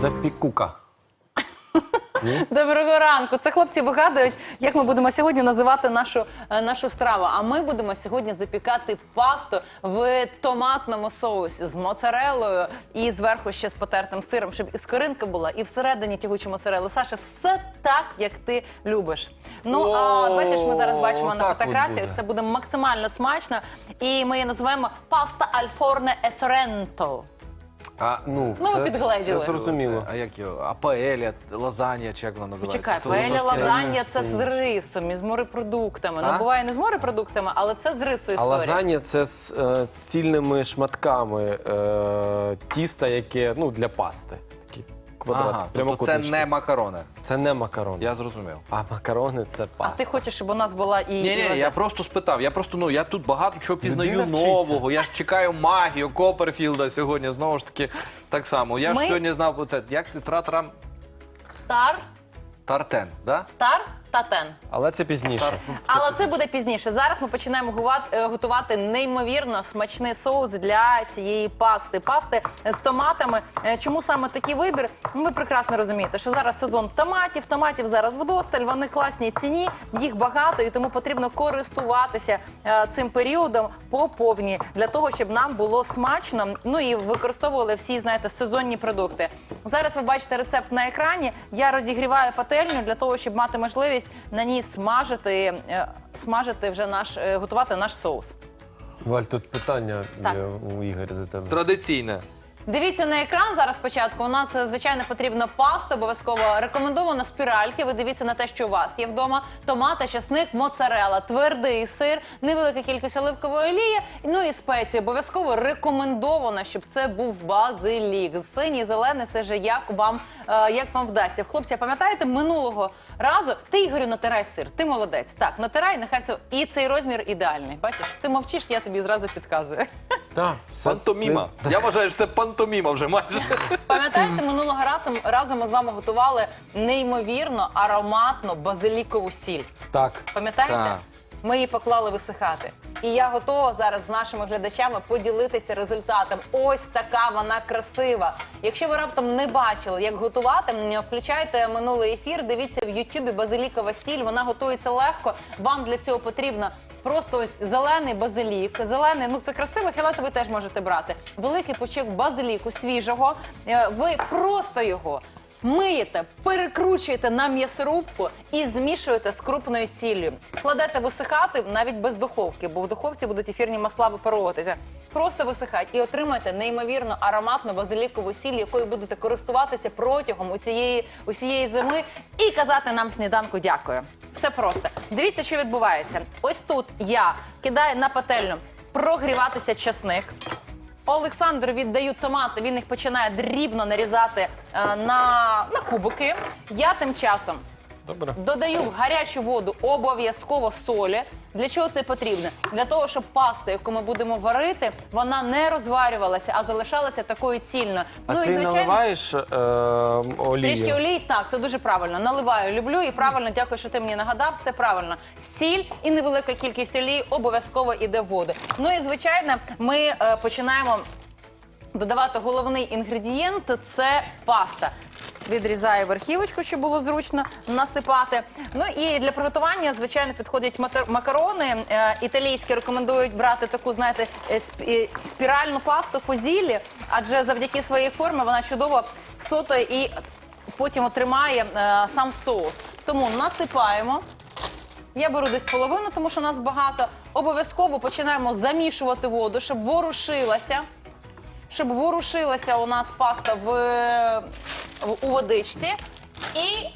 Запікука. Доброго ранку. Це хлопці вигадують, як ми будемо сьогодні називати нашу, е, нашу страву. А ми будемо сьогодні запікати пасту в томатному соусі з моцарелою і зверху ще з потертим сиром, щоб і скоринка була, і всередині тягучі моцарели. Саша, все так, як ти любиш. Ну а О, бачиш, ми зараз бачимо на отак от фотографіях. буде. Це буде максимально смачно. І ми її називаємо паста альфорне есоренто. А, ну, Ну, ви підгледіли. все зрозуміло. А як його? А паеля, лазанья, чи як вона називається? Чекай, Це паеля лазанья це з рисом і з морепродуктами. А? Ну буває не з морепродуктами, але це з рису А історія. лазанья це з е, цільними шматками е, тіста, яке ну, для пасти. Квадрат, Ага, тобто це прямокутнички. не макарони. Це не макарони. Я зрозумів. А макарони це А паста. ти хочеш, щоб у нас була і, Ні, ні, я просто спитав. Я просто ну я тут багато чого пізнаю Людина вчиться. нового. Я ж чекаю магію Коперфілда сьогодні. Знову ж таки, так само. Я Ми- ж сьогодні знав оце. Як ти тратрам тар, тартен, да? тар та тен. Але це пізніше. Але це буде пізніше. Зараз ми починаємо гувати- е, готувати неймовірно смачний соус для цієї пасти. Пасти з томатами. Е, Чому саме такий вибір? Ну, Ви прекрасно розумієте, що зараз сезон томатів. Томатів зараз вдосталь, вони класній ціні, їх багато, і тому потрібно користуватися е, цим періодом по повній для того, щоб нам було смачно. Ну і використовували всі, знаєте, сезонні продукти. Зараз ви бачите рецепт на екрані. Я розігріваю пательню для того, щоб мати можливість на ній смажити, е, смажити вже наш, е, готувати наш соус. Валь, тут питання Так. є у Ігоря до тебе. Традиційне. Дивіться на екран зараз спочатку. У нас е, звичайно потрібна паста, обов'язково рекомендовано спіральки. Ви дивіться на те, що у вас є вдома. Томати, часник, моцарела, твердий сир, невелика кількість оливкової олії. Ну і спеції. Обов'язково рекомендовано, щоб це був базилік. Синій, зелений, це вже як вам е, як вам вдасться. Хлопці, пам'ятаєте минулого разу? Ти Ігорю натирай сир. Ти молодець. Так, натирай, нехай все. І цей розмір ідеальний. Бачиш, ти мовчиш, я тобі зразу підказую. Так, все. Пантоміма. Я вважаю, що це пантоміма вже майже. Пам'ятаєте, минулого разу разом ми з вами готували неймовірно ароматну базилікову сіль. Так. Пам'ятаєте? Так. Ми її поклали висихати. І я готова зараз з нашими глядачами поділитися результатом. Ось така вона красива. Якщо ви раптом не бачили, як готувати, включайте минулий ефір. Дивіться в Ютубі базилікова сіль. Вона готується легко. Вам для цього потрібно. Просто ось зелений базилік, зелений, ну це красиво, фіолетовий теж можете брати. Великий пучок базиліку свіжого. Е, Ви просто його Миєте, перекручуєте на м'ясорубку і змішуєте з крупною сіллю. Кладете висихати навіть без духовки, бо в духовці будуть ефірні масла випаровуватися. Просто висихать і отримаєте неймовірно ароматну базилікову сіль, якою будете користуватися протягом усієї, усієї зими і казати нам сніданку дякую. Все просто. Дивіться, що відбувається. Ось тут я кидаю на пательню прогріватися часник. Олександру віддаю томати, він їх починає дрібно нарізати е, на, на кубики. Я тим часом Добре. додаю в гарячу воду обов'язково солі. Для чого це потрібно? Для того, щоб паста, яку ми будемо варити, вона не розварювалася, а залишалася такою цільною. А ти наливаєш е, олію? Трішки олії, так, це дуже правильно. Наливаю, люблю і правильно, дякую, що ти мені нагадав. Це правильно. Сіль і невелика кількість олії обов'язково йде в воду. Ну і звичайно, ми е, починаємо додавати головний інгредієнт це паста. Відрізаю верхівочку, щоб було зручно насипати. Ну і для приготування, звичайно, підходять макарони. Е, італійські рекомендують брати таку, знаєте, е, е, спіральну пасту фузілі, адже завдяки своїй формі вона чудово всотує і потім тримає е, сам соус. Тому насипаємо. Я беру десь половину, тому що нас багато. Обов'язково починаємо замішувати воду, щоб ворушилася. Щоб ворушилася у нас паста в, в- у водичці. І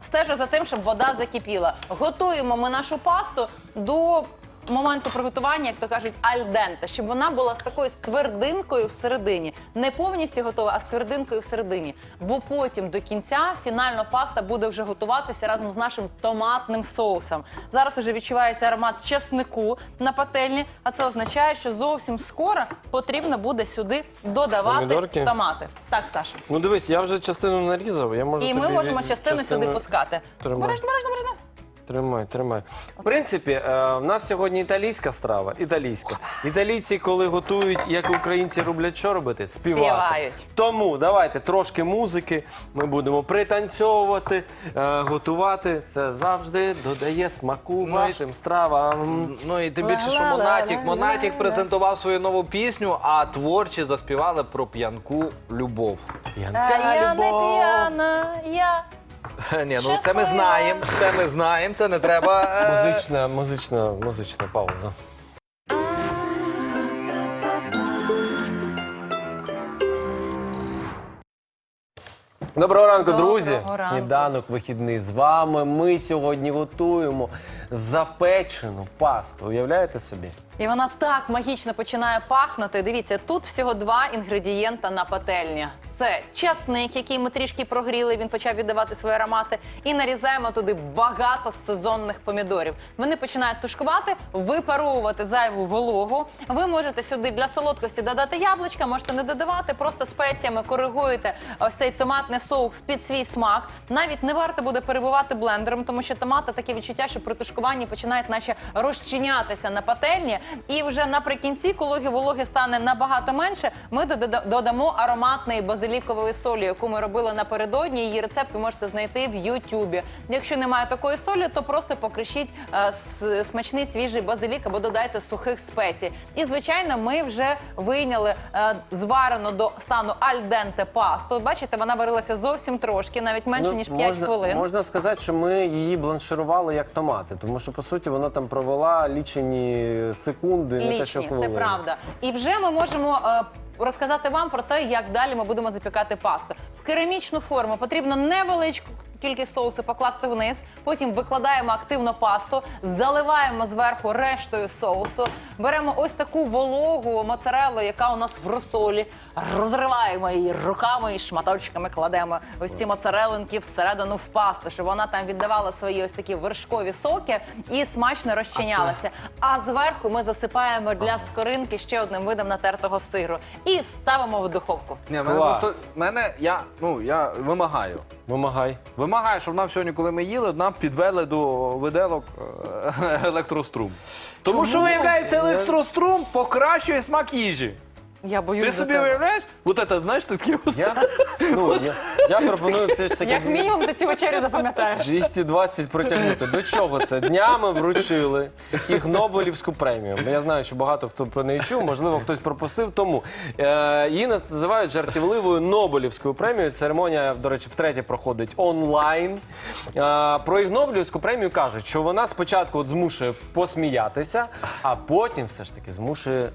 стежу за тим, щоб вода закипіла. Готуємо ми нашу пасту до моменту приготування, як то кажуть, альденте, щоб вона була з такою з твердинкою всередині. Не повністю готова, а з твердинкою всередині. Бо потім до кінця фінально паста буде вже готуватися разом з нашим томатним соусом. Зараз уже відчувається аромат чеснику на пательні, а це означає, що зовсім скоро потрібно буде сюди додавати Помідорки? томати. Так, Саша. Ну дивись, я вже частину нарізав. Я можу І ми тобі можемо від- частину сюди пускати. тримай. Бережно, бережно, бережно. Тримай, тримай. В принципі, е, в нас сьогодні італійська страва. Італійська. Італійці, коли готують, як українці роблять, що робити? Співати. Співають. Тому давайте трошки музики. Ми будемо пританцьовувати, е, готувати. Це завжди додає смаку Ну, і- вашим стравам. Ну і тим більше, що Монатік. Монатік презентував свою нову пісню, а творчі заспівали про п'янку любов. П'янка А я не любов. п'яна, я Ні, ну це ми знаємо, це ми знаємо, це не треба. е, Музична, музична, музична пауза. Доброго ранку, Доброго друзі! ранку. Сніданок вихідний з вами. Ми сьогодні готуємо запечену пасту. Уявляєте собі? І вона так магічно починає пахнути. Дивіться, тут всього два інгредієнта на пательні. Це часник, який ми трішки прогріли, він почав віддавати свої аромати. І нарізаємо туди багато сезонних помідорів. Вони починають тушкувати, випаровувати зайву вологу. Ви можете сюди для солодкості додати яблучка, можете не додавати, просто спеціями коригуєте ось цей томатний соус під свій смак. Навіть не варто буде перебивати блендером, тому що томати таке відчуття, що при тушкуванні починають наче розчинятися на пательні. І вже наприкінці, коли вологи стане набагато менше, ми додамо ароматної базилікової солі, яку ми робили напередодні. Її рецепт ви можете знайти в Ютубі. Якщо немає такої солі, то просто покришіть е, смачний свіжий базилік або додайте сухих спецій. І звичайно, ми вже вийняли е, зварену до стану альденте пасту. Бачите, вона варилася зовсім трошки, навіть менше ніж 5 Ну, можна, хвилин. можна сказати, що ми її бланширували як томати, тому що по суті вона там провела лічені секунди, не те, що Лічні, це хвилини. правда. І вже ми можемо. е, Розказати вам про те, як далі ми будемо запікати пасту. В керамічну форму потрібно невеличку кількість соусу покласти вниз, потім викладаємо активно пасту, заливаємо зверху рештою соусу, беремо ось таку вологу моцарелу, яка у нас в розсолі, розриваємо її руками і шматочками кладемо ось ці моцарелинки всередину в пасту, щоб вона там віддавала свої ось такі вершкові соки і смачно розчинялася. А зверху ми засипаємо для скоринки ще одним видом натертого сиру і ставимо в духовку. Ні, мене Клас. просто мене я ну я вимагаю. Вимагай. Вимагаю, щоб нам сьогодні, коли ми їли, нам підвели до виделок е, електрострум. Тому що виявляється, електрострум покращує смак їжі. Я боюсь Ти за собі тебе. уявляєш? Вот это, знаєш, от- Я, ну, я, я пропоную все ж таки Як мінімум ти ці вечері запам'ятаєш. 220 протягнути. До чого це? Днями вручили їх Нобелівську премію. Я знаю, що багато хто про неї чув, можливо, хтось пропустив. Тому е, її називають жартівливою Нобелівською премією. Церемонія, до речі, втретє проходить онлайн. Е, про їх Нобелівську премію кажуть, що вона спочатку от змушує посміятися, а потім все ж таки змушує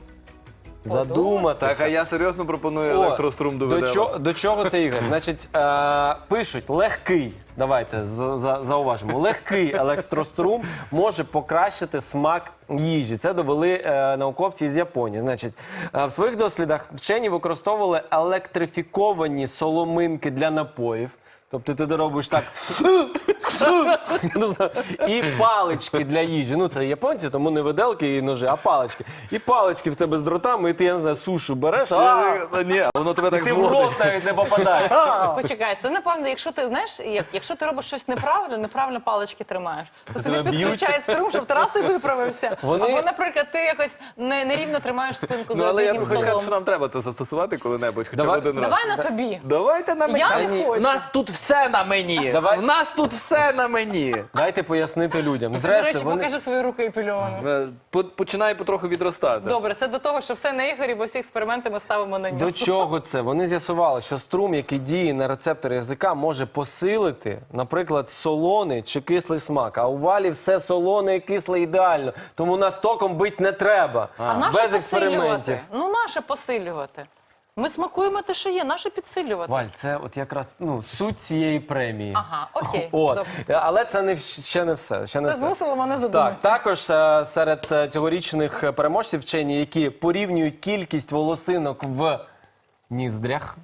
задуматися. Так, а я серйозно пропоную О, електрострум до до, чого, до чого це Ігор? Значить, е, пишуть легкий. Давайте за, за, зауважимо. Легкий електрострум може покращити смак їжі. Це довели е, науковці з Японії. Значить, е, в своїх дослідах вчені використовували електрифіковані соломинки для напоїв. Тобто ти робиш так не знаю. і палички для їжі. Ну це японці, тому не виделки і ножи, а палички. І палички в тебе з дротами, і ти я не знаю, сушу береш. А, Ні, воно тебе так ти в рот навіть не попадаєш. Почекай, це напевно, якщо ти знаєш, як, якщо ти робиш щось неправильно, неправильно палички тримаєш, то тобі тебе підключають струм, щоб ти раз і виправився. Або, наприклад, ти якось нерівно тримаєш спинку Ну, за але я хочу сказати, що нам треба це застосувати коли-небудь, хоча б Давай- один раз. Давай на тобі. Давайте на мені. Я не хочу. Нас тут все на мені. Давай. У нас тут все на мені. Дайте пояснити людям. До Зрештою, речі, вони покажи свої руки епільовані. Е, по- Починає потроху відростати. Добре, це до того, що все на Ігорі, бо всі експерименти ми ставимо на нього. до чого це? Вони з'ясували, що струм, який діє на рецептори язика, може посилити, наприклад, солоний чи кислий смак. А у валі все солоне і кисле ідеально. Тому нас током бить не треба. А наше Без експериментів. Ну, наше посилювати. Ми смакуємо те, що є, наше підсилювати. Валь, це от якраз ну, суть цієї премії. Ага, окей, От. добре. Але це не ще не все. Ще не Це все. змусило мене Так, також е, серед е, цьогорічних е, переможців вчені, які порівнюють кількість волосинок в ніздрях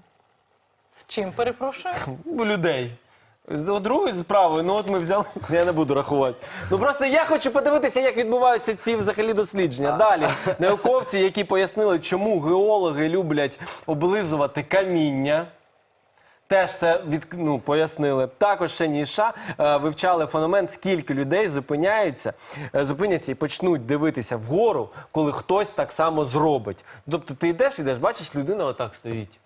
З чим перепрошую? у людей. З другою справою, ну от ми взяли, я не буду рахувати. Ну просто я хочу подивитися, як відбуваються ці взагалі дослідження. Далі науковці, які пояснили, чому геологи люблять облизувати каміння. Теж це від, ну, пояснили. Також ще ні США е, вивчали феномен, скільки людей зупиняються, е, зупиняться і почнуть дивитися вгору, коли хтось так само зробить. Тобто ти йдеш, йдеш, бачиш, людина отак стоїть.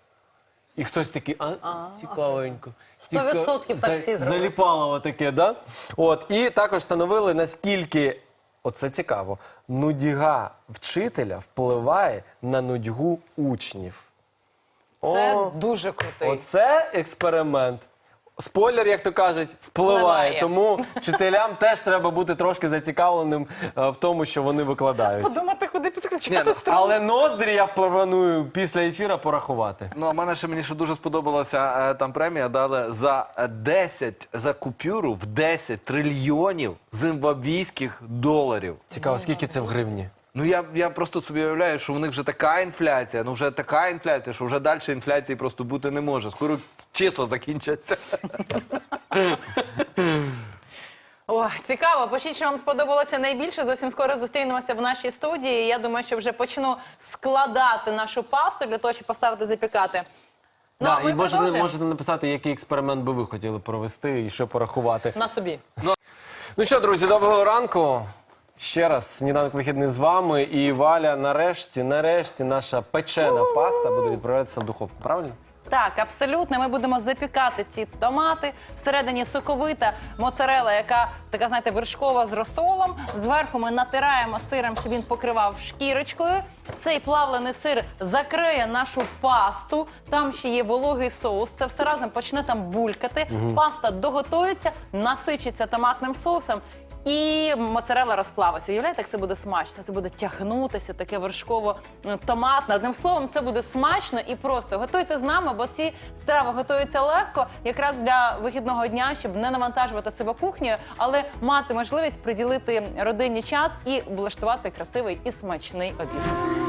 І хтось такий, а, цікавенько. Сто відсотків так всі зробили. Заліпало таке, да? От, і також встановили, наскільки, оце цікаво, нудіга вчителя впливає на нудьгу учнів. Це О, дуже крутий. Оце експеримент. Спойлер, як то кажуть, впливає. Впливає. Тому вчителям теж треба бути трошки зацікавленим е, в тому, що вони викладають. Подумати, куди Ні, підключати ну, струм. Але ноздрі я планую після ефіру порахувати. Ну, а мене ще мені ще дуже сподобалася е, там премія дали за е, 10, за купюру в 10 трильйонів зимбабвійських доларів. Цікаво, скільки це в гривні? Ну я, я просто собі уявляю, що у них вже така інфляція, ну вже така інфляція, що вже далі інфляції просто бути не може. Скоро числа закінчаться. О, цікаво. Пишіть, що вам сподобалося найбільше. Зовсім скоро зустрінемося в нашій студії. Я думаю, що вже почну складати нашу пасту для того, щоб поставити запікати. Ну, Да, ми і можете, можете написати, який експеримент би ви хотіли провести і що порахувати. на собі. Ну що, друзі, доброго ранку. Ще раз сніданок вихідний з вами. І Валя, нарешті, нарешті, наша печена паста буде відправлятися в духовку. Правильно? Так, абсолютно. Ми будемо запікати ці томати. Всередині соковита моцарела, яка така, знаєте, вершкова з розсолом. Зверху ми натираємо сиром, щоб він покривав шкірочкою. Цей плавлений сир закриє нашу пасту. Там ще є вологий соус. Це все разом почне там булькати. Паста доготується, насичиться томатним соусом. І моцарела розплавиться. Уявляєте, як це буде смачно? Це буде тягнутися, таке вершково м, томатне. Одним словом, це буде смачно і просто. Готуйте з нами, бо ці страви готуються легко, якраз для вихідного дня, щоб не навантажувати себе кухнею, але мати можливість приділити родині час і влаштувати красивий і смачний обід.